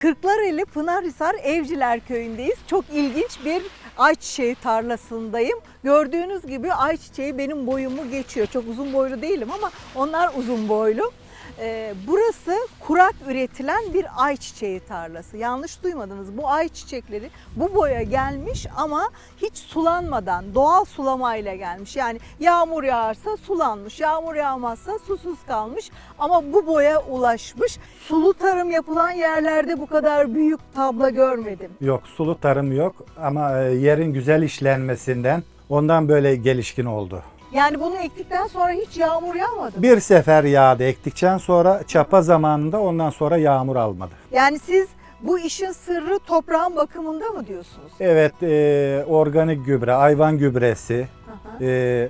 Kırklareli Pınarhisar Evciler Köyü'ndeyiz. Çok ilginç bir ayçiçeği tarlasındayım. Gördüğünüz gibi ayçiçeği benim boyumu geçiyor. Çok uzun boylu değilim ama onlar uzun boylu. Ee, burası kurak üretilen bir ayçiçeği tarlası. Yanlış duymadınız. Bu ayçiçekleri bu boya gelmiş ama hiç sulanmadan doğal sulamayla gelmiş. Yani yağmur yağarsa sulanmış, yağmur yağmazsa susuz kalmış ama bu boya ulaşmış. Sulu tarım yapılan yerlerde bu kadar büyük tabla görmedim. Yok sulu tarım yok ama e, yerin güzel işlenmesinden ondan böyle gelişkin oldu. Yani bunu ektikten sonra hiç yağmur yağmadı. mı? Bir sefer yağdı ektikten sonra çapa zamanında ondan sonra yağmur almadı. Yani siz bu işin sırrı toprağın bakımında mı diyorsunuz? Evet e, organik gübre, hayvan gübresi, Aha, e,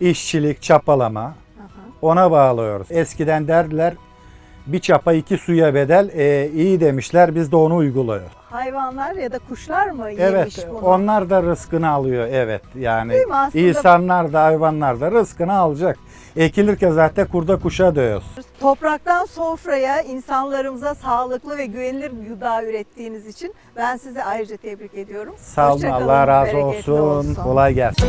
işçilik, çapalama aha. ona bağlıyoruz. Eskiden derdiler bir çapa iki suya bedel e, iyi demişler biz de onu uyguluyoruz. Hayvanlar ya da kuşlar mı yemiş Evet bunu? onlar da rızkını alıyor evet yani Değil mi? Aslında- insanlar da hayvanlar da rızkını alacak. Ekilirken zaten kurda kuşa dövüyoruz. Topraktan sofraya insanlarımıza sağlıklı ve güvenilir bir gıda ürettiğiniz için ben sizi ayrıca tebrik ediyorum. Sağ olun Hoşça kalın, Allah razı bereketli olsun. Kolay gelsin.